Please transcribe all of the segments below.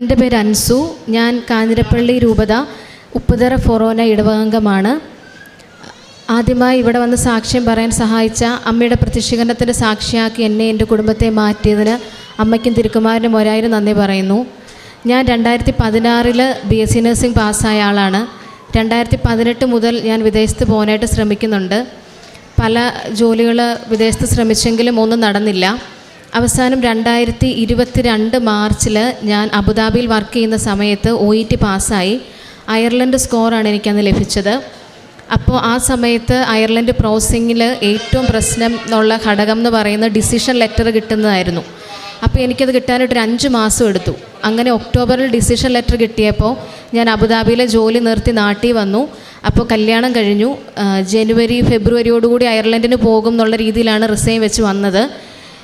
എന്റെ പേര് അൻസു. ഞാൻ കാഞ്ഞിരപ്പള്ളി രൂപത ഉപ്പുതറ ഫൊറോന ഇടവകംഗമാണ്. ആദ്യമായി ഇവിടെ വന്ന് സാക്ഷ്യം പറയാൻ സഹായിച്ച അമ്മയുടെ പ്രതിഷ്ഠീകരണത്തിന്റെ സാക്ഷിയാക്കി എന്നെ എന്റെ കുടുംബത്തെ മാറ്റിയതിന് അമ്മയ്ക്കും തിരുക്കുമാരനും ഒരായിരം നന്ദി പറയുന്നു. ഞാൻ രണ്ടായിരത്തി പതിനാറിൽ ബി എസ് സി നഴ്സിംഗ് പാസ്സായ ആളാണ്. രണ്ടായിരത്തി പതിനെട്ട് മുതൽ ഞാൻ വിദേശത്ത് പോകാനായിട്ട് ശ്രമിക്കുന്നുണ്ട്. പല ജോലികൾ വിദേശത്ത് ശ്രമിച്ചെങ്കിലും ഒന്നും നടന്നില്ല. അവസാനം രണ്ടായിരത്തി ഇരുപത്തി രണ്ട് മാർച്ചിൽ ഞാൻ അബുദാബിയിൽ വർക്ക് ചെയ്യുന്ന സമയത്ത് ഒ ഇ ടി പാസ്സായി. അയർലൻഡ് സ്കോറാണ് എനിക്കന്ന് ലഭിച്ചത്. അപ്പോൾ ആ സമയത്ത് അയർലൻഡ് പ്രോസസ്സിങ്ങിൽ ഏറ്റവും പ്രശ്നം എന്നുള്ള ഘടകം എന്ന് പറയുന്ന ഡിസിഷൻ ലെറ്റർ കിട്ടുന്നതായിരുന്നു. അപ്പോൾ എനിക്കത് കിട്ടാനായിട്ട് ഒരു അഞ്ച് മാസം എടുത്തു. അങ്ങനെ ഒക്ടോബറിൽ ഡിസിഷൻ ലെറ്റർ കിട്ടിയപ്പോൾ ഞാൻ അബുദാബിയിലെ ജോലി നിർത്തി നാട്ടിൽ വന്നു. അപ്പോൾ കല്യാണം കഴിഞ്ഞു. ജനുവരി ഫെബ്രുവരിയോടുകൂടി അയർലൻഡിന് പോകും എന്നുള്ള രീതിയിലാണ് റിസൈൻ വെച്ച് വന്നത്.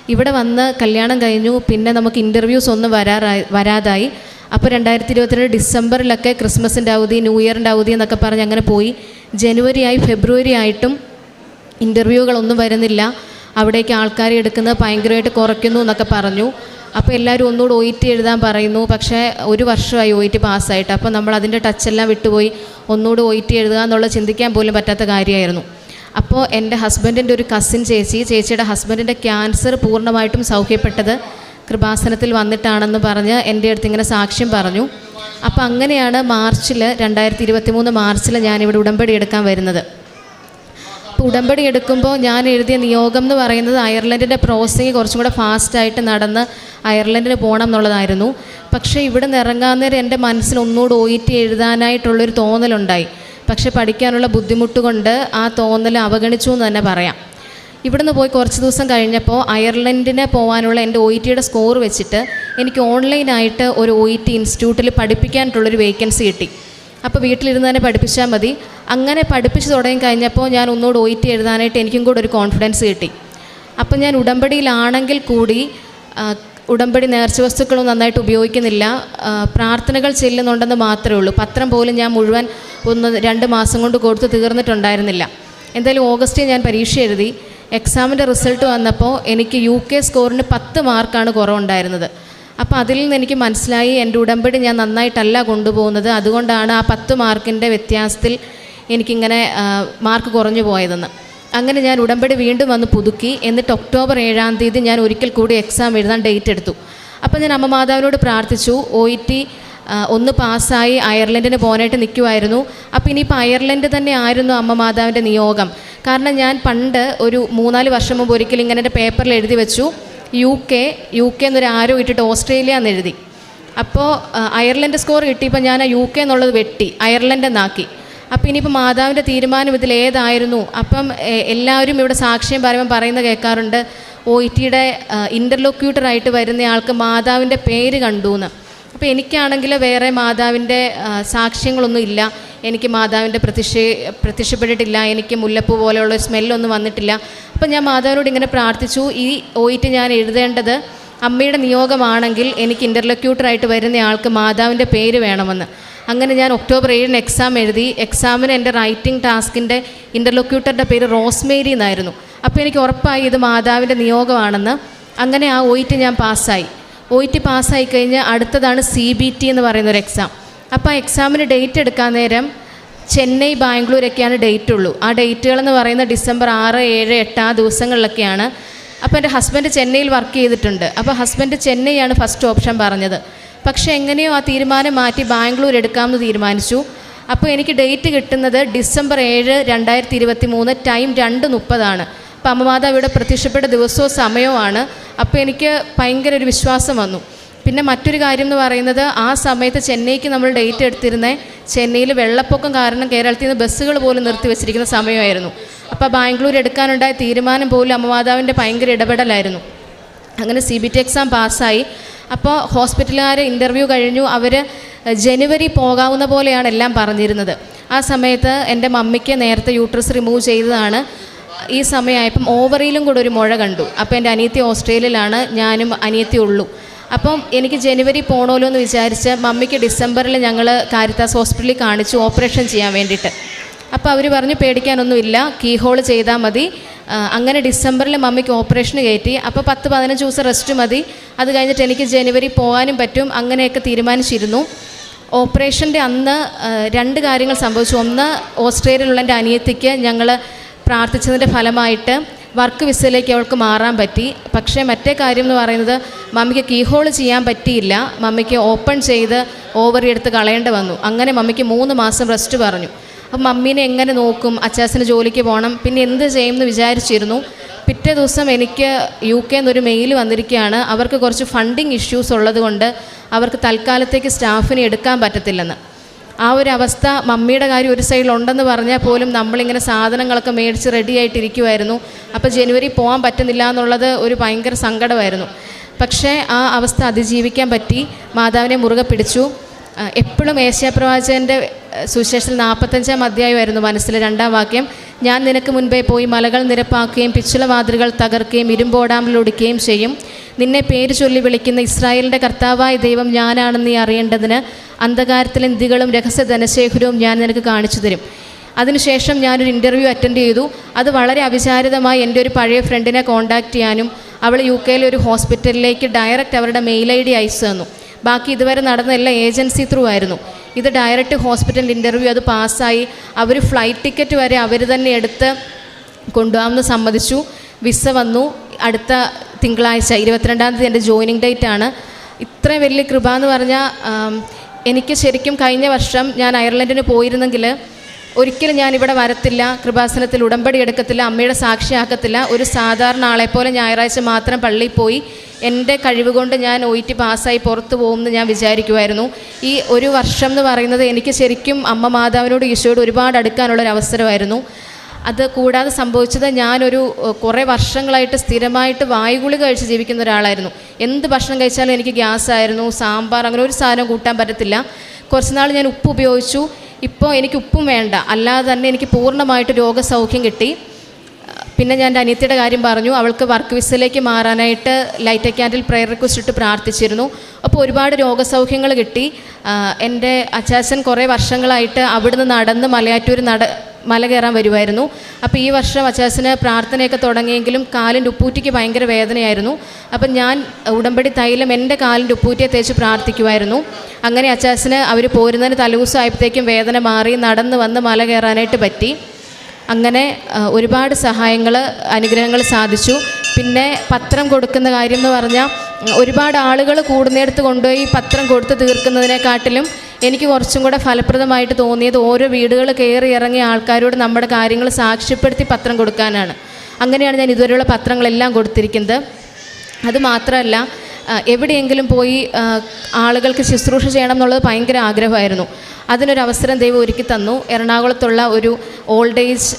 ഇവിടെ വന്ന് കല്യാണം കഴിഞ്ഞു പിന്നെ നമുക്ക് ഇന്റർവ്യൂസ് ഒന്നും വരാറായി വരാതായി. അപ്പോൾ രണ്ടായിരത്തി ഇരുപത്തിരണ്ട് ഡിസംബറിലൊക്കെ ക്രിസ്മസിന്റെ അവധി ന്യൂ ഇയറിന്റെ അവധി എന്നൊക്കെ പറഞ്ഞ് അങ്ങനെ പോയി. ജനുവരി ആയി ഫെബ്രുവരി ആയിട്ടും ഇന്റർവ്യൂകളൊന്നും വരുന്നില്ല. അവിടേക്ക് ആൾക്കാരെ എടുക്കുന്നത് ഭയങ്കരമായിട്ട് കുറയ്ക്കുന്നു എന്നൊക്കെ പറഞ്ഞു. അപ്പോൾ എല്ലാവരും ഒന്നുകൂടെ ഒ ടി എഴുതാൻ പറയുന്നു. പക്ഷേ ഒരു വർഷമായി ഒ ടി പാസ്സായിട്ട് അപ്പോൾ നമ്മൾ അതിന്റെ ടച്ചെല്ലാം വിട്ടുപോയി. ഒന്നുകൂടെ ഒ ടി എഴുതുക എന്നുള്ളത് ചിന്തിക്കാൻ പോലും പറ്റാത്ത കാര്യമായിരുന്നു. അപ്പോൾ എന്റെ ഹസ്ബൻഡിന്റെ ഒരു കസിൻ ചേച്ചി ചേച്ചിയുടെ ഹസ്ബൻഡിന്റെ ക്യാൻസർ പൂർണമായിട്ടും സൗഖ്യപ്പെട്ടത് കൃപാസനത്തിൽ വന്നിട്ടാണെന്ന് പറഞ്ഞ് എന്റെ അടുത്ത് ഇങ്ങനെ സാക്ഷ്യം പറഞ്ഞു. അപ്പോൾ അങ്ങനെയാണ് മാർച്ചിൽ രണ്ടായിരത്തി ഇരുപത്തി മൂന്ന് മാർച്ചിൽ ഞാനിവിടെ ഉടമ്പടി എടുക്കാൻ വരുന്നത്. അപ്പോൾ ഉടമ്പടി എടുക്കുമ്പോൾ ഞാൻ എഴുതിയ നിയോഗം എന്ന് പറയുന്നത് അയർലൻഡിന്റെ പ്രോസസ്സിങ് കുറച്ചും കൂടെ ഫാസ്റ്റായിട്ട് നടന്ന് അയർലൻഡിന് പോകണം എന്നുള്ളതായിരുന്നു. പക്ഷേ ഇവിടെ നിന്ന് ഇറങ്ങാൻ നേരം എന്റെ മനസ്സിൽ ഒന്നുകൂടെ ഒയിറ്റി എഴുതാനായിട്ടുള്ളൊരു തോന്നലുണ്ടായി. പക്ഷേ പഠിക്കാനുള്ള ബുദ്ധിമുട്ട് കൊണ്ട് ആ തോന്നൽ അവഗണിച്ചു എന്ന് തന്നെ പറയാം. ഇവിടുന്ന് പോയി കുറച്ച് ദിവസം കഴിഞ്ഞപ്പോൾ അയർലൻഡിന് പോകാനുള്ള എന്റെ ഒ ഇ ടിയുടെ സ്കോർ വെച്ചിട്ട് എനിക്ക് ഓൺലൈനായിട്ട് ഒരു ഒ ഇ ടി ഇൻസ്റ്റിറ്റ്യൂട്ടിൽ പഠിപ്പിക്കാനായിട്ടുള്ളൊരു വേക്കൻസി കിട്ടി. അപ്പോൾ വീട്ടിലിരുന്ന് തന്നെ പഠിപ്പിച്ചാൽ മതി. അങ്ങനെ പഠിപ്പിച്ച് തുടങ്ങി കഴിഞ്ഞപ്പോൾ ഞാൻ ഒന്നുകൂടെ ഒ ഇ ടി എഴുതാനായിട്ട് എനിക്കും കൂടെ ഒരു കോൺഫിഡൻസ് കിട്ടി. അപ്പം ഞാൻ ഉടമ്പടിയിലാണെങ്കിൽ കൂടി ഉടമ്പടി നേർച്ച വസ്തുക്കളൊന്നും നന്നായിട്ട് ഉപയോഗിക്കുന്നില്ല. പ്രാർത്ഥനകൾ ചെല്ലുന്നുണ്ടെന്ന് മാത്രമേ ഉള്ളൂ. പത്രം പോലും ഞാൻ മുഴുവൻ ഒന്ന് രണ്ട് മാസം കൊണ്ട് കൊടുത്ത് തീർന്നിട്ടുണ്ടായിരുന്നില്ല. എന്തായാലും ഓഗസ്റ്റിൽ ഞാൻ പരീക്ഷ എഴുതി. എക്സാമിന്റെ റിസൾട്ട് വന്നപ്പോൾ എനിക്ക് യു കെ സ്കോറിന് പത്ത് മാർക്കാണ് കുറവുണ്ടായിരുന്നത്. അപ്പോൾ അതിൽ നിന്ന് എനിക്ക് മനസ്സിലായി എന്റെ ഉടമ്പടി ഞാൻ നന്നായിട്ടല്ല കൊണ്ടുപോകുന്നത്. അതുകൊണ്ടാണ് ആ പത്ത് മാർക്കിന്റെ വ്യത്യാസത്തിൽ എനിക്കിങ്ങനെ മാർക്ക് കുറഞ്ഞു പോയതെന്ന്. അങ്ങനെ ഞാൻ ഉടമ്പടി വീണ്ടും വന്ന് പുതുക്കി. എന്നിട്ട് ഒക്ടോബർ ഏഴാം തീയതി ഞാൻ ഒരിക്കൽ കൂടി എക്സാം എഴുതാൻ ഡേറ്റ് എടുത്തു. അപ്പോൾ ഞാൻ അമ്മ മാതാവിനോട് പ്രാർത്ഥിച്ചു. ഒ ഇ ടി ഒന്ന് പാസ്സായി അയർലൻഡിന് പോകാനായിട്ട് നിൽക്കുമായിരുന്നു അപ്പോൾ ഇനിയിപ്പോൾ അയർലൻഡ് തന്നെ ആയിരുന്നു അമ്മ മാതാവിന്റെ നിയോഗം. കാരണം ഞാൻ പണ്ട് ഒരു മൂന്നാൽ വർഷം മുമ്പ് ഒരിക്കൽ ഇങ്ങനെ എന്റെ പേപ്പറിൽ എഴുതി വെച്ചു. യു കെ യു കെ എന്നൊരു ആരോ ഇട്ടിട്ട് ഓസ്ട്രേലിയ എന്ന് എഴുതി അപ്പോൾ അയർലൻഡ് സ്കോർ കിട്ടിയപ്പോൾ ഞാൻ ആ യു കെ എന്നുള്ളത് വെട്ടി. അയർലൻഡ് എന്നാക്കി. അപ്പോൾ ഇനിയിപ്പോൾ മാതാവിന്റെ തീരുമാനം ഇതിൽ ഏതായിരുന്നു? അപ്പം എല്ലാവരും ഇവിടെ സാക്ഷ്യം പറയുമ്പോൾ പറയുന്നത് കേൾക്കാറുണ്ട് ഒ ഇ ടിയുടെ വരുന്ന വരുന്നയാൾക്ക് മാതാവിന്റെ പേര് കണ്ടു എന്ന് അപ്പോൾ എനിക്കാണെങ്കിൽ വേറെ മാതാവിന്റെ സാക്ഷ്യങ്ങളൊന്നും ഇല്ല. എനിക്ക് മാതാവിന്റെ പ്രത്യക്ഷ പ്രത്യക്ഷപ്പെട്ടിട്ടില്ല എനിക്ക് മുല്ലപ്പൂ പോലെയുള്ള സ്മെല്ലൊന്നും വന്നിട്ടില്ല. അപ്പം ഞാൻ മാതാവിനോട് ഇങ്ങനെ പ്രാർത്ഥിച്ചു. ഈ ഒ ഇ ടി ഞാൻ എഴുതേണ്ടത് അമ്മയുടെ നിയോഗമാണെങ്കിൽ എനിക്ക് ഇന്റർലക്യൂട്ടറായിട്ട് വരുന്ന ആൾക്ക് മാതാവിന്റെ പേര് വേണമെന്ന്. അങ്ങനെ ഞാൻ ഒക്ടോബർ ഏഴിന് എക്സാം എഴുതി എക്സാമിന് എന്റെ റൈറ്റിംഗ് ടാസ്കിന്റെ ഇന്റർലൊക്യൂട്ടറുടെ പേര് റോസ്മേരി എന്നായിരുന്നു. അപ്പോൾ എനിക്ക് ഉറപ്പായി ഇത് മാതാവിന്റെ നിയോഗമാണെന്ന്. അങ്ങനെ ആ ഒയിറ്റ് ഞാൻ പാസ്സായി. ഒയിറ്റ് ടി പാസ്സായി കഴിഞ്ഞ് അടുത്തതാണ് സി ബി ടി എന്ന് പറയുന്ന ഒരു എക്സാം അപ്പോൾ ആ എക്സാമിന് ഡേറ്റ് എടുക്കാൻ നേരം ചെന്നൈ ബാംഗ്ലൂരൊക്കെയാണ് ഡേറ്റ് ഉള്ളൂ. ആ ഡേറ്റുകളെന്ന് പറയുന്ന ഡിസംബർ ആറ് ഏഴ് എട്ട് ആ ദിവസങ്ങളിലൊക്കെയാണ്. അപ്പോൾ എന്റെ ഹസ്ബൻഡ് ചെന്നൈയിൽ വർക്ക് ചെയ്തിട്ടുണ്ട്. അപ്പോൾ ഹസ്ബൻഡ് ചെന്നൈയാണ് ഫസ്റ്റ് ഓപ്ഷൻ പറഞ്ഞത്. പക്ഷേ എങ്ങനെയോ ആ തീരുമാനം മാറ്റി ബാംഗ്ലൂർ എടുക്കാമെന്ന് തീരുമാനിച്ചു. അപ്പോൾ എനിക്ക് ഡേറ്റ് കിട്ടുന്നത് ഡിസംബർ ഏഴ് രണ്ടായിരത്തി ഇരുപത്തി മൂന്ന് ടൈം രണ്ട് മുപ്പതാണ്. അപ്പോൾ അമ്മമാതാവ് ഇവിടെ പ്രത്യക്ഷപ്പെട്ട ദിവസവും സമയവുമാണ്. അപ്പോൾ എനിക്ക് ഭയങ്കര ഒരു വിശ്വാസം വന്നു. പിന്നെ മറ്റൊരു കാര്യം എന്ന് പറയുന്നത് ആ സമയത്ത് ചെന്നൈക്ക് നമ്മൾ ഡേറ്റ് എടുത്തിരുന്നത് ചെന്നൈയിൽ വെള്ളപ്പൊക്കം കാരണം കേരളത്തിൽ നിന്ന് ബസ്സുകൾ പോലും നിർത്തി വെച്ചിരിക്കുന്ന സമയമായിരുന്നു. അപ്പോൾ ബാംഗ്ലൂർ എടുക്കാനുണ്ടായ തീരുമാനം പോലും അമ്മമാതാവിന്റെ ഭയങ്കര ഇടപെടലായിരുന്നു. അങ്ങനെ സി ബി ടി എക്സാം പാസ്സായി. അപ്പോൾ ഹോസ്പിറ്റലുകാർ ഇന്റർവ്യൂ കഴിഞ്ഞു. അവർ ജനുവരി പോകാവുന്ന പോലെയാണ് എല്ലാം പറഞ്ഞിരുന്നത്. ആ സമയത്ത് എന്റെ മമ്മിക്ക് നേരത്തെ യൂട്രസ് റിമൂവ് ചെയ്തതാണ്. ഈ സമയമായപ്പം ഓവറിയിലും കൂടെ ഒരു മുഴ കണ്ടു. അപ്പോൾ എന്റെ അനിയത്തി ഓസ്ട്രേലിയയിലാണ്. ഞാനും അനിയത്തി ഉള്ളൂ. അപ്പം എനിക്ക് ജനുവരി പോകണമല്ലോ എന്ന് വിചാരിച്ച് മമ്മിക്ക് ഡിസംബറിൽ ഞങ്ങൾ കാരിത്താസ് ഹോസ്പിറ്റലിൽ കാണിച്ചു ഓപ്പറേഷൻ ചെയ്യാൻ വേണ്ടിയിട്ട്. അപ്പോൾ അവർ പറഞ്ഞു പേടിക്കാനൊന്നുമില്ല കീ ഹോൾ ചെയ്താൽ മതി. അങ്ങനെ ഡിസംബറിൽ മമ്മിക്ക് ഓപ്പറേഷൻ കയറ്റി. അപ്പോൾ പത്ത് പതിനഞ്ച് ദിവസം റെസ്റ്റ് മതി. അത് കഴിഞ്ഞിട്ട് എനിക്ക് ജനുവരി പോകാനും പറ്റും അങ്ങനെയൊക്കെ തീരുമാനിച്ചിരുന്നു. ഓപ്പറേഷന്റെ അന്ന് രണ്ട് കാര്യങ്ങൾ സംഭവിച്ചു. ഒന്ന് ഓസ്ട്രേലിയയിലുള്ള എന്റെ അനിയത്തിക്ക് ഞങ്ങൾ പ്രാർത്ഥിച്ചതിന്റെ ഫലമായിട്ട് വർക്ക് വിസയിലേക്ക് അവൾക്ക് മാറാൻ പറ്റി. പക്ഷേ മറ്റേ കാര്യം എന്ന് പറയുന്നത് മമ്മിക്ക് കീ ഹോൾ ചെയ്യാൻ പറ്റിയില്ല. മമ്മിക്ക് ഓപ്പൺ ചെയ്ത് ഓവറി എടുത്ത് കളയേണ്ടി വന്നു. അങ്ങനെ മമ്മിക്ക് മൂന്ന് മാസം റെസ്റ്റ് പറഞ്ഞു. അപ്പം മമ്മീനെ എങ്ങനെ നോക്കും? അച്ചാച്ചന് ജോലിക്ക് പോകണം പിന്നെ എന്ത് ചെയ്യുമെന്ന് വിചാരിച്ചിരുന്നു. പിറ്റേ ദിവസം എനിക്ക് യു കെ എന്നൊരു മെയിൽ വന്നിരിക്കുകയാണ്. അവർക്ക് കുറച്ച് ഫണ്ടിങ് ഇഷ്യൂസ് ഉള്ളതുകൊണ്ട് അവർക്ക് തൽക്കാലത്തേക്ക് സ്റ്റാഫിനെ എടുക്കാൻ പറ്റത്തില്ലെന്ന്. ആ ഒരു അവസ്ഥ മമ്മിയുടെ കാര്യം ഒരു സൈഡിലുണ്ടെന്ന് പറഞ്ഞാൽ പോലും നമ്മളിങ്ങനെ സാധനങ്ങളൊക്കെ മേടിച്ച് റെഡി ആയിട്ടിരിക്കുമായിരുന്നു അപ്പോൾ ജനുവരി പോകാൻ പറ്റുന്നില്ല എന്നുള്ളത് ഒരു ഭയങ്കര സങ്കടമായിരുന്നു. പക്ഷേ ആ അവസ്ഥ അതിജീവിക്കാൻ പറ്റി. മാതാവിനെ മുറുകെ പിടിച്ചു. എപ്പോഴും ഏഷ്യാപ്രവാചകന്റെ സുശേഷത്തിൽ നാൽപ്പത്തഞ്ചാം അധ്യായമായിരുന്നു മനസ്സിൽ രണ്ടാം വാക്യം. ഞാൻ നിനക്ക് മുൻപേ പോയി മലകൾ നിരപ്പാക്കുകയും പിച്ചളവാതിലുകൾ തകർക്കുകയും ഇരുമ്പോടാമ്പിലൊടുക്കുകയും ചെയ്യും. നിന്നെ പേര് ചൊല്ലി വിളിക്കുന്ന ഇസ്രായേലിന്റെ കർത്താവായ ദൈവം ഞാനാണെന്ന് നീ അറിയേണ്ടതിന് അന്ധകാരത്തിലെ നിധികളും രഹസ്യ ധനശേഖരവും ഞാൻ നിനക്ക് കാണിച്ചു തരും. അതിനുശേഷം ഞാനൊരു ഇന്റർവ്യൂ അറ്റൻഡ് ചെയ്തു. അത് വളരെ അവിചാരിതമായി എന്റെ ഒരു പഴയ ഫ്രണ്ടിനെ കോൺടാക്റ്റ് ചെയ്യാനും അവൾ യു കെയിലെ ഒരു ഹോസ്പിറ്റലിലേക്ക് ഡയറക്റ്റ് അവരുടെ മെയിൽ ഐ ഡി അയച്ചു തന്നു. ബാക്കി ഇതുവരെ നടന്ന എല്ലാ ഏജൻസി ത്രൂ ആയിരുന്നു. ഇത് ഡയറക്റ്റ് ഹോസ്പിറ്റൽ ഇന്റർവ്യൂ അത് പാസ്സായി. അവർ ഫ്ലൈറ്റ് ടിക്കറ്റ് വരെ അവർ തന്നെ എടുത്ത് കൊണ്ടുപോകാമെന്ന് സമ്മതിച്ചു. വിസ വന്നു. അടുത്ത തിങ്കളാഴ്ച ഇരുപത്തിരണ്ടാം തീയതി എന്റെ ജോയിനിങ് ഡേറ്റ് ആണ്. ഇത്രയും വലിയ കൃപ എന്ന് പറഞ്ഞാൽ എനിക്ക് ശരിക്കും കഴിഞ്ഞ വർഷം ഞാൻ അയർലൻഡിന് പോയിരുന്നെങ്കിൽ ഒരിക്കലും ഞാൻ ഇവിടെ വരത്തില്ല കൃപാസനത്തിൽ ഉടമ്പടി എടുക്കത്തില്ല അമ്മയുടെ സാക്ഷിയാക്കത്തില്ല. ഒരു സാധാരണ ആളെ പോലെ ഞായറാഴ്ച മാത്രം പള്ളിയിൽ പോയി എന്റെ കഴിവുകൊണ്ട് ഞാൻ ഒ ടി പാസ്സായി പുറത്തു പോകുമെന്ന് ഞാൻ വിചാരിക്കുമായിരുന്നു ഈ ഒരു വർഷം എന്ന് പറയുന്നത് എനിക്ക് ശരിക്കും അമ്മ മാതാവിനോട് ഈശോയോട് ഒരുപാട് അടുക്കാനുള്ളൊരു അവസരമായിരുന്നു. അത് കൂടാതെ സംഭവിച്ചത് ഞാനൊരു കുറേ വർഷങ്ങളായിട്ട് സ്ഥിരമായിട്ട് വായുഗുളി കഴിച്ച് ജീവിക്കുന്ന ഒരാളായിരുന്നു. എന്ത് ഭക്ഷണം കഴിച്ചാലും എനിക്ക് ഗ്യാസ് ആയിരുന്നു സാമ്പാർ അങ്ങനെ ഒരു സാധനം കൂട്ടാൻ പറ്റത്തില്ല. കുറച്ച് നാൾ ഞാൻ ഉപ്പ് ഉപയോഗിച്ചു. ഇപ്പോൾ എനിക്ക് ഉപ്പും വേണ്ട. അല്ലാതെ തന്നെ എനിക്ക് പൂർണമായിട്ട് രോഗസൗഖ്യം കിട്ടി. പിന്നെ ഞാൻ എന്റെ അനിയത്തിയുടെ കാര്യം പറഞ്ഞു. അവൾക്ക് വർക്ക് വിസയിലേക്ക് മാറാനായിട്ട് ലൈറ്റ് ക്യാൻഡിൽ പ്രെയർ റിക്വസ്റ്റ് ഇട്ട് പ്രാർത്ഥിച്ചിരുന്നു. അപ്പോൾ ഒരുപാട് രോഗസൗഖ്യങ്ങൾ കിട്ടി. എന്റെ അച്ചാച്ചൻ കുറേ വർഷങ്ങളായിട്ട് അവിടുന്ന് നടന്ന് മലയാറ്റൂർ നട മല കയറാൻ വരുമായിരുന്നു അപ്പോൾ ഈ വർഷം അച്ചാച്ചന് പ്രാർത്ഥനയൊക്കെ തുടങ്ങിയെങ്കിലും കാലിന്റെ ഉപ്പൂറ്റിക്ക് ഭയങ്കര വേദനയായിരുന്നു. അപ്പം ഞാൻ ഉടമ്പടി തൈലം എന്റെ കാലിന്റെ ഉപ്പൂറ്റിയെ തേച്ച് പ്രാർത്ഥിക്കുമായിരുന്നു അങ്ങനെ അച്ചാച്ചന് അവർ പോരുന്നതിന് തലേദിവസമായപ്പോഴത്തേക്കും വേദന മാറി നടന്ന് വന്ന് മല കയറാനായിട്ട് പറ്റി. അങ്ങനെ ഒരുപാട് സഹായങ്ങൾ അനുഗ്രഹങ്ങൾ സാധിച്ചു. പിന്നെ പത്രം കൊടുക്കുന്ന കാര്യം എന്ന് പറഞ്ഞാൽ ഒരുപാട് ആളുകൾ കൂടുന്നിടത്ത് കൊണ്ടുപോയി പത്രം കൊടുത്ത് തീർക്കുന്നതിനെക്കാട്ടിലും എനിക്ക് കുറച്ചും കൂടെ ഫലപ്രദമായിട്ട് തോന്നിയത് ഓരോ വീടുകൾ കയറി ഇറങ്ങിയ ആൾക്കാരോട് നമ്മുടെ കാര്യങ്ങൾ സാക്ഷ്യപ്പെടുത്തി പത്രം കൊടുക്കാനാണ്. അങ്ങനെയാണ് ഞാൻ ഇതുവരെയുള്ള പത്രങ്ങളെല്ലാം കൊടുത്തിരിക്കുന്നത്. അതുമാത്രമല്ല എവിടെയെങ്കിലും പോയി ആളുകൾക്ക് ശുശ്രൂഷ ചെയ്യണം എന്നുള്ളത് ഭയങ്കര ആഗ്രഹമായിരുന്നു. അതിനൊരു അവസരം ദൈവം ഒരുക്കി തന്നു. എറണാകുളത്തുള്ള ഒരു ഓൾഡ് ഏജ്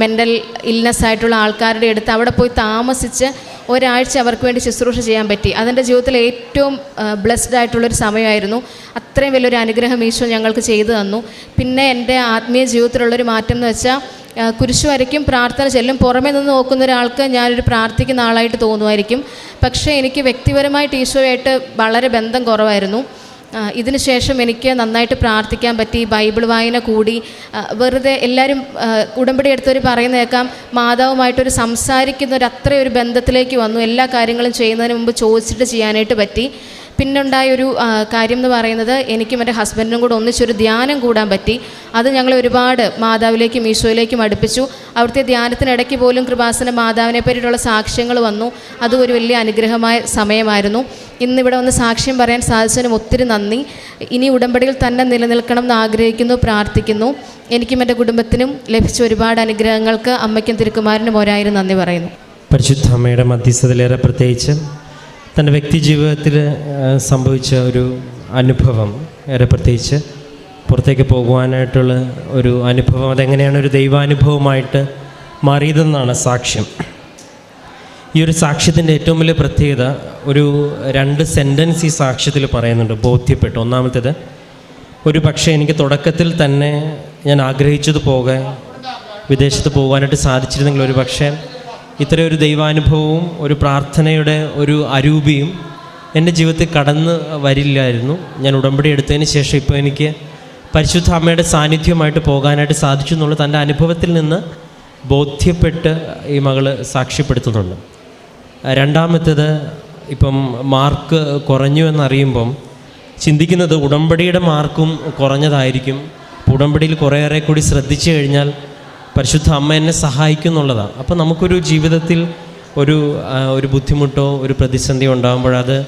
മെന്റൽ ഇൽനെസ് ആയിട്ടുള്ള ആൾക്കാരുടെ അടുത്ത് അവിടെ പോയി താമസിച്ച് ഒരാഴ്ച അവർക്ക് വേണ്ടി ശുശ്രൂഷ ചെയ്യാൻ പറ്റി. അതെന്റെ ജീവിതത്തിൽ ഏറ്റവും ബ്ലെസ്ഡ് ആയിട്ടുള്ളൊരു സമയമായിരുന്നു. അത്രയും വലിയൊരു അനുഗ്രഹം ഈശോ ഞങ്ങൾക്ക് ചെയ്തു തന്നു. പിന്നെ എന്റെ ആത്മീയ ജീവിതത്തിലുള്ളൊരു മാറ്റം എന്ന് വെച്ചാൽ കുരിശു വരയ്ക്കും പ്രാർത്ഥന ചെല്ലും പുറമേ നിന്ന് നോക്കുന്ന ഒരാൾക്ക് ഞാനൊരു പ്രാർത്ഥിക്കുന്ന ആളായിട്ട് തോന്നുമായിരിക്കും. പക്ഷേ എനിക്ക് വ്യക്തിപരമായിട്ട് ഈശോയായിട്ട് വളരെ ബന്ധം കുറവായിരുന്നു. ആ, ഇതിന് ശേഷം എനിക്ക് നന്നായിട്ട് പ്രാർത്ഥിക്കാൻ പറ്റി ബൈബിൾ വായന കൂടി. വെറുതെ എല്ലാവരും ഉടമ്പടി എടുത്തവർ പറയുന്ന കേൾക്കാം മാതാവുമായിട്ടൊരു സംസാരിക്കുന്ന ഒരു അത്രയൊരു ബന്ധത്തിലേക്ക് വന്നു. എല്ലാ കാര്യങ്ങളും ചെയ്യുന്നതിന് മുമ്പ് ചോദിച്ചിട്ട് ചെയ്യാനായിട്ട് പറ്റി. പിന്നുണ്ടായ ഒരു കാര്യം എന്ന് പറയുന്നത് എനിക്കും എന്റെ ഹസ്ബൻഡിനും കൂടെ ഒന്നിച്ചൊരു ധ്യാനം കൂടാൻ പറ്റി. അത് ഞങ്ങളെ ഒരുപാട് മാതാവിലേക്കും ഈശോയിലേക്കും അടുപ്പിച്ചു. അവിടുത്തെ ധ്യാനത്തിനിടയ്ക്ക് പോലും കൃപാസന മാതാവിനെ പറ്റിയിട്ടുള്ള സാക്ഷ്യങ്ങൾ വന്നു. അതും ഒരു വലിയ അനുഗ്രഹമായ സമയമായിരുന്നു. ഇന്നിവിടെ വന്ന് സാക്ഷ്യം പറയാൻ സാധിച്ചതിനും ഒത്തിരി നന്ദി. ഇനി ഉടമ്പടിയിൽ തന്നെ നിലനിൽക്കണം എന്ന് ആഗ്രഹിക്കുന്നു പ്രാർത്ഥിക്കുന്നു. എനിക്കും എന്റെ കുടുംബത്തിനും ലഭിച്ച ഒരുപാട് അനുഗ്രഹങ്ങൾക്ക് അമ്മയ്ക്കും തിരുക്കുമാരനും ഒരായിരം നന്ദി പറയുന്നു. പരിശുദ്ധ അമ്മയുടെ മധ്യസ്ഥതയിലേറെ പ്രത്യേകിച്ച് തന്റെ വ്യക്തി ജീവിതത്തിൽ സംഭവിച്ച ഒരു അനുഭവം ഏറെ പ്രത്യേകിച്ച് പുറത്തേക്ക് പോകുവാനായിട്ടുള്ള ഒരു അനുഭവം അതെങ്ങനെയാണ് ഒരു ദൈവാനുഭവമായിട്ട് മാറിയതെന്നാണ് സാക്ഷ്യം. ഈ ഒരു സാക്ഷ്യത്തിന്റെ ഏറ്റവും വലിയ പ്രത്യേകത ഒരു രണ്ട് സെന്റൻസ് ഈ സാക്ഷ്യത്തിൽ പറയുന്നുണ്ട് ബോധ്യപ്പെട്ടു. ഒന്നാമത്തേത് ഒരു പക്ഷേ എനിക്ക് തുടക്കത്തിൽ തന്നെ ഞാൻ ആഗ്രഹിച്ചത് പോകാൻ വിദേശത്ത് പോകാനായിട്ട് സാധിച്ചിരുന്നെങ്കിൽ ഒരു പക്ഷേ ഇത്തരം ഒരു ദൈവാനുഭവവും ഒരു പ്രാർത്ഥനയുടെ ഒരു അരൂപിയും എന്റെ ജീവിതത്തിൽ കടന്ന് വരില്ലായിരുന്നു. ഞാൻ ഉടമ്പടി എടുത്തതിന് ശേഷം ഇപ്പോൾ എനിക്ക് പരിശുദ്ധ അമ്മയുടെ സാന്നിധ്യമായിട്ട് പോകാനായിട്ട് സാധിച്ചു എന്നുള്ള തന്റെ അനുഭവത്തിൽ നിന്ന് ബോധ്യപ്പെട്ട് ഈ മകൾ സാക്ഷ്യപ്പെടുത്തുന്നുണ്ട്. രണ്ടാമത്തേത് ഇപ്പം മാർക്ക് കുറഞ്ഞു എന്നറിയുമ്പം ചിന്തിക്കുന്നത് ഉടമ്പടിയുടെ മാർക്കും കുറഞ്ഞതായിരിക്കും. ഉടമ്പടിയിൽ കുറേയേറെ കൂടി ശ്രദ്ധിച്ചു കഴിഞ്ഞാൽ പരിശുദ്ധ അമ്മ എന്നെ സഹായിക്കും എന്നുള്ളതാണ് അപ്പോൾ നമുക്കൊരു ജീവിതത്തിൽ ഒരു ഒരു ബുദ്ധിമുട്ടോ ഒരു പ്രതിസന്ധിയോ ഉണ്ടാകുമ്പോഴത്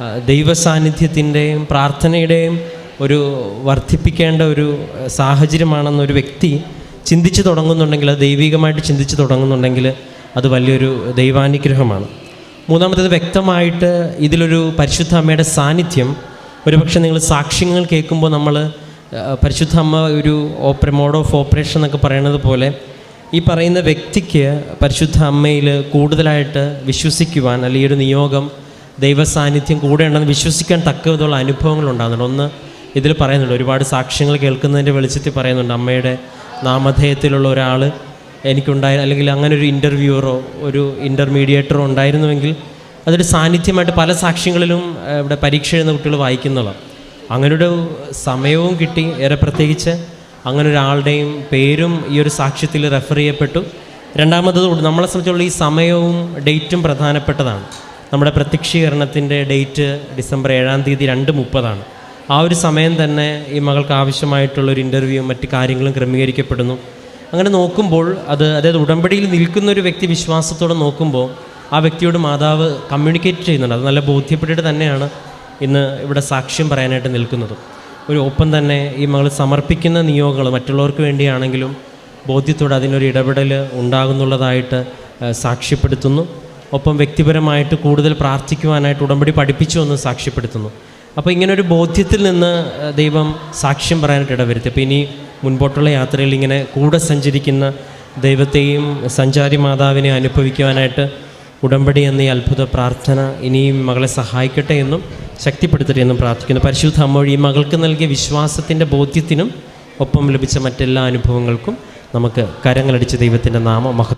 അത് ദൈവ സാന്നിധ്യത്തിന്റെയും പ്രാർത്ഥനയുടെയും ഒരു വർദ്ധിപ്പിക്കേണ്ട ഒരു സാഹചര്യമാണെന്നൊരു വ്യക്തി ചിന്തിച്ച് തുടങ്ങുന്നുണ്ടെങ്കിൽ അത് ദൈവികമായിട്ട് ചിന്തിച്ച് തുടങ്ങുന്നുണ്ടെങ്കിൽ അത് വലിയൊരു ദൈവാനുഗ്രഹമാണ്. മൂന്നാമത്തേത് വ്യക്തമായിട്ട് ഇതിലൊരു പരിശുദ്ധ അമ്മയുടെ സാന്നിധ്യം. ഒരുപക്ഷെ നിങ്ങൾ സാക്ഷ്യങ്ങൾ കേൾക്കുമ്പോൾ നമ്മൾ പരിശുദ്ധ അമ്മ ഒരു ഓപ്പറ മോഡ് ഓഫ് ഓപ്പറേഷൻ എന്നൊക്കെ പറയുന്നത് പോലെ ഈ പറയുന്ന വ്യക്തിക്ക് പരിശുദ്ധ അമ്മയിൽ കൂടുതലായിട്ട് വിശ്വസിക്കുവാൻ അല്ലെങ്കിൽ ഒരു നിയോഗം ദൈവ സാന്നിധ്യം കൂടെ ഉണ്ടെന്ന് വിശ്വസിക്കാൻ തക്കവിധമുള്ള അനുഭവങ്ങൾ ഉണ്ടാകുന്നുണ്ട്. ഒന്ന് ഇതിൽ പറയുന്നുണ്ട് ഒരുപാട് സാക്ഷ്യങ്ങൾ കേൾക്കുന്നതിന്റെ വെളിച്ചത്തിൽ പറയുന്നുണ്ട് അമ്മയുടെ നാമധേയത്തിലുള്ള ഒരാൾ എനിക്കുണ്ടായ അല്ലെങ്കിൽ അങ്ങനെ ഒരു ഇന്റർവ്യൂറോ ഒരു ഇന്റർമീഡിയേറ്ററോ ഉണ്ടായിരുന്നുവെങ്കിൽ അതൊരു സാന്നിധ്യമായിട്ട് പല സാക്ഷ്യങ്ങളിലും ഇവിടെ പരീക്ഷ എഴുതുന്ന കുട്ടികൾ വായിക്കുന്നതാണ്. അങ്ങനെ ഒരു സമയവും കിട്ടി ഏറെ പ്രത്യേകിച്ച്. അങ്ങനെ ഒരാളുടെയും പേരും ഈ ഒരു സാക്ഷ്യത്തിൽ റെഫർ ചെയ്യപ്പെട്ടു. രണ്ടാമത് നമ്മളെ സംബന്ധിച്ചുള്ള ഈ സമയവും ഡേറ്റും പ്രധാനപ്പെട്ടതാണ്. നമ്മുടെ പ്രത്യക്ഷീകരണത്തിന്റെ ഡേറ്റ് ഡിസംബർ ഏഴാം തീയതി രണ്ട് മുപ്പതാണ്. ആ ഒരു സമയം തന്നെ ഈ മകൾക്ക് ആവശ്യമായിട്ടുള്ളൊരു ഇന്റർവ്യൂവും മറ്റ് കാര്യങ്ങളും ക്രമീകരിക്കപ്പെടുന്നു. അങ്ങനെ നോക്കുമ്പോൾ അത് അതായത് ഉടമ്പടിയിൽ നിൽക്കുന്ന ഒരു വ്യക്തി വിശ്വാസത്തോടെ നോക്കുമ്പോൾ ആ വ്യക്തിയോട് മാതാവ് കമ്മ്യൂണിക്കേറ്റ് ചെയ്യുന്നുണ്ട്. അത് നല്ല ബോധ്യപ്പെട്ടിട്ട് തന്നെയാണ് ഇന്ന് ഇവിടെ സാക്ഷ്യം പറയാനായിട്ട് നിൽക്കുന്നതും. ഒരു ഒപ്പം തന്നെ ഈ മകൾ സമർപ്പിക്കുന്ന നിയോഗങ്ങൾ മറ്റുള്ളവർക്ക് വേണ്ടിയാണെങ്കിലും ബോധ്യത്തോടെ അതിനൊരു ഇടപെടൽ ഉണ്ടാകുന്നുള്ളതായിട്ട് സാക്ഷ്യപ്പെടുത്തുന്നു. ഒപ്പം വ്യക്തിപരമായിട്ട് കൂടുതൽ പ്രാർത്ഥിക്കുവാനായിട്ട് ഉടമ്പടി പഠിപ്പിച്ചു എന്ന് സാക്ഷ്യപ്പെടുത്തുന്നു. അപ്പോൾ ഇങ്ങനൊരു ബോധ്യത്തിൽ നിന്ന് ദൈവം സാക്ഷ്യം പറയാനായിട്ട് ഇടവരുത്തി. അപ്പോൾ ഇനി മുൻപോട്ടുള്ള യാത്രയിൽ ഇങ്ങനെ കൂടെ സഞ്ചരിക്കുന്ന ദൈവത്തെയും സഞ്ചാരി മാതാവിനെ അനുഭവിക്കുവാനായിട്ട് ഉടമ്പടി എന്ന ഈ അത്ഭുത പ്രാർത്ഥന ഇനിയും മകളെ സഹായിക്കട്ടെ എന്നും ശക്തിപ്പെടുത്തട്ടെ എന്നും പ്രാർത്ഥിക്കുന്നു. പരിശുദ്ധ അമ്മ ഈ മകൾക്ക് നൽകിയ വിശ്വാസത്തിന്റെ ബോധ്യത്തിനും ഒപ്പം ലഭിച്ച മറ്റെല്ലാ അനുഭവങ്ങൾക്കും നമുക്ക് കരങ്ങളടിച്ച് ദൈവത്തിന്റെ നാമം മഹ